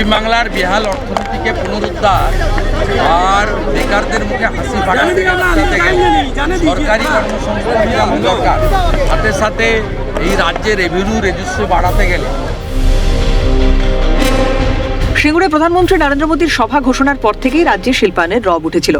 পশ্চিমবাংলার বিহাল অর্থনীতিকে পুনরুদ্ধার আর বেকারদের মুখে হাসি ফাটাতে সরকারি কর্মসংস্থান দরকার। সাথে সাথে এই রাজ্যে রেভিনিউ রেজিস্ট্রি বাড়াতে গেলে সিঙ্গুরে প্রধানমন্ত্রী নরেন্দ্র মোদীর সভা ঘোষণার পর থেকেই রাজ্যে শিল্পায়নের রব উঠেছিল।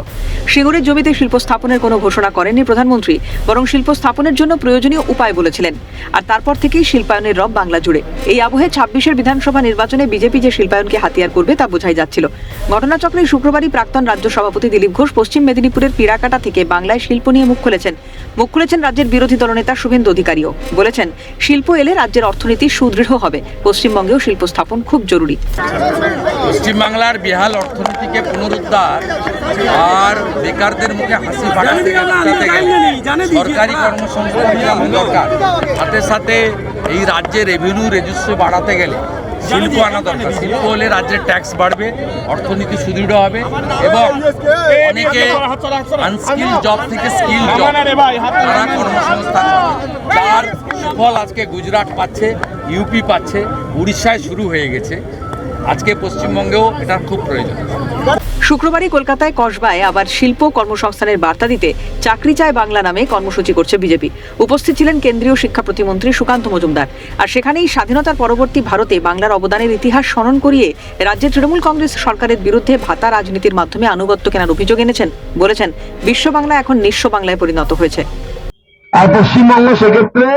সিঙ্গুরের জমিতে শিল্প স্থাপনের কোনো ঘোষণা করেননি প্রধানমন্ত্রী, বরং শিল্প স্থাপনের জন্য প্রয়োজনীয় উপায় বলেছিলেন। আর তারপর থেকেই শিল্পায়নের রব বাংলা জুড়ে। এই আবহে ছাব্বিশের বিধানসভা নির্বাচনে বিজেপি যে শিল্পায়নকে হাতিয়ার করবে তা বোঝাই যাচ্ছিল। ঘটনাচক্রে শুক্রবারই প্রাক্তন রাজ্য সভাপতি দিলীপ ঘোষ পশ্চিম মেদিনীপুরের পিরাকাটা থেকে বাংলায় শিল্প নিয়ে মুখ খুলেছেন। মুখ খুলেছেন রাজ্যের বিরোধী দলনেতা শুভেন্দু অধিকারীও। বলেছেন, শিল্প এলে রাজ্যের অর্থনীতি সুদৃঢ় হবে। পশ্চিমবঙ্গেও শিল্প স্থাপন খুব জরুরি। পশ্চিমবাংলার বেহাল অর্থনীতিকে পুনরুদ্ধার আর বেকারদের মুখে হাসি ফাটাতে সরকারি কর্মসংস্থান দরকার। সাথে সাথে এই রাজ্যে রেভিনিউ রেজিস্ট্রি বাড়াতে গেলে শিল্প আনা দরকার। শিল্প হলে রাজ্যের ট্যাক্স বাড়বে অর্থনীতি সুদৃঢ় হবে এবং অনেকে আনস্কিল জব থেকে স্কিল জব তারা কর্মসংস্থান। যার সুফল আজকে গুজরাট পাচ্ছে ইউপি পাচ্ছে উড়িষ্যায় শুরু হয়ে গেছে। আজকে পশ্চিমবঙ্গেও এটার খুব প্রয়োজন। শুক্রবারই কলকাতায় কসবায় আবার শিল্প কর্মসংস্থানের বার্তা দিতে চাকরি চায় বাংলা নামে কর্মসূচি করছে বিজেপি। উপস্থিত ছিলেন কেন্দ্রীয় শিক্ষা প্রতিমন্ত্রী সুকান্ত মজুমদার। আর সেখানেই স্বাধীনতার পরবর্তী ভারতে বাংলার অবদানের ইতিহাস স্মরণ করিয়ে রাজ্যের তৃণমূল কংগ্রেস সরকারের বিরুদ্ধে ভাতা রাজনীতির মাধ্যমে আনুগত্য কেনার অভিযোগ এনেছেন বলেছেন বিশ্ব বাংলা এখন নিঃস্ব বাংলায় পরিণত হয়েছে। আর পশ্চিমবঙ্গ সেক্ষেত্রে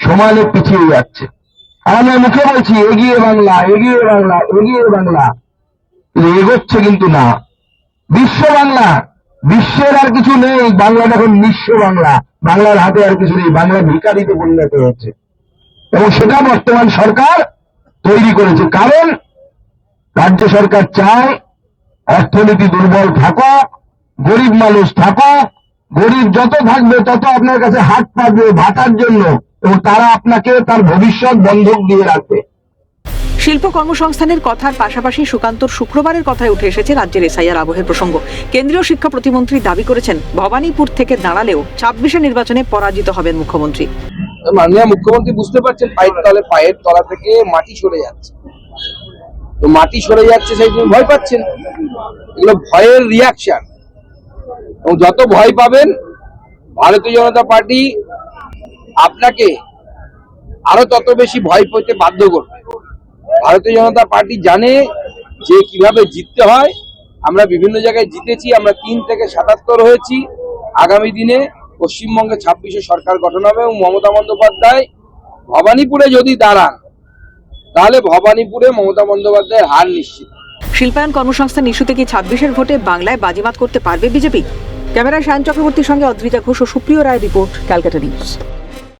সমাজে পিছিয়ে যাচ্ছে। আর আমরা মুখে বলছি, এগিয়ে বাংলা এগিয়ে বাংলা এগিয়ে বাংলা। এগোচ্ছে কিন্তু না। বিশ্ব বাংলা। বিশ্বের আর কিছু নেই। বাংলা এখন নিঃস্ব বাংলা। বাংলার হাতে আর কিছু নেই। বাংলা ভিকারিতে পরিণত হচ্ছে এবং সেটা বর্তমান সরকার তৈরি করেছে। কারণ রাজ্য সরকার চায় অর্থনীতি দুর্বল থাকুক গরিব মানুষ থাকুক গরিব যত থাকবে তত আপনার কাছে হাত পাবে ভাতার জন্য। এবং তারা আপনাকে তার ভবিষ্যৎ বন্ধক দিয়ে রাখবে। শিল্প কর্মসংস্থানের কথার পাশাপাশি সুকান্তর শুক্রবারের কথায় উঠে এসেছে রাজ্যের এসআইআর আবহের প্রসঙ্গ। কেন্দ্রীয় শিক্ষা প্রতিমন্ত্রী দাবি করেছেন ভবানীপুর থেকে দাঁড়ালেও ছাব্বিশে নির্বাচনে পরাজিত হবেন মুখ্যমন্ত্রী। মাননীয় মুখ্যমন্ত্রী বুঝতে পারছেন পায়ের তলে পায়ের তলা থেকে মাটি সরে যাচ্ছে। তো মাটি সরে যাচ্ছে সেই জন্য ভয় পাচ্ছেন। এগুলো ভয়ের রিয়াকশন এবং যত ভয় পাবেন ভারতীয় জনতা পার্টি আপনাকে আরও তত বেশি ভয় পেতে বাধ্য করবে। ভারতীয় জনতা পার্টি জানে যে কীভাবে জিততে হয়। আমরা বিভিন্ন জায়গায় জিতেছি, আমরা তিন থেকে সাতাত্তর হয়েছি। আগামী দিনে পশ্চিমবঙ্গে ছাব্বিশে সরকার গঠন হবে এবং মমতা বন্দ্যোপাধ্যায় ভবানীপুরে যদি দাঁড়ান, তাহলে ভবানীপুরে মমতা বন্দ্যোপাধ্যায়ের হার নিশ্চিত। শিল্পায়ন কর্মসংস্থান ইস্যুতে কি ছাব্বিশের ভোটে বাংলায় বাজিমাত করতে পারবে বিজেপি? ক্যামেরায় সায়ন চক্রবর্তীর সঙ্গে অদ্রিজা ঘোষ ও সুপ্রিয় রায় রিপোর্ট, ক্যালকাটা নিউজ।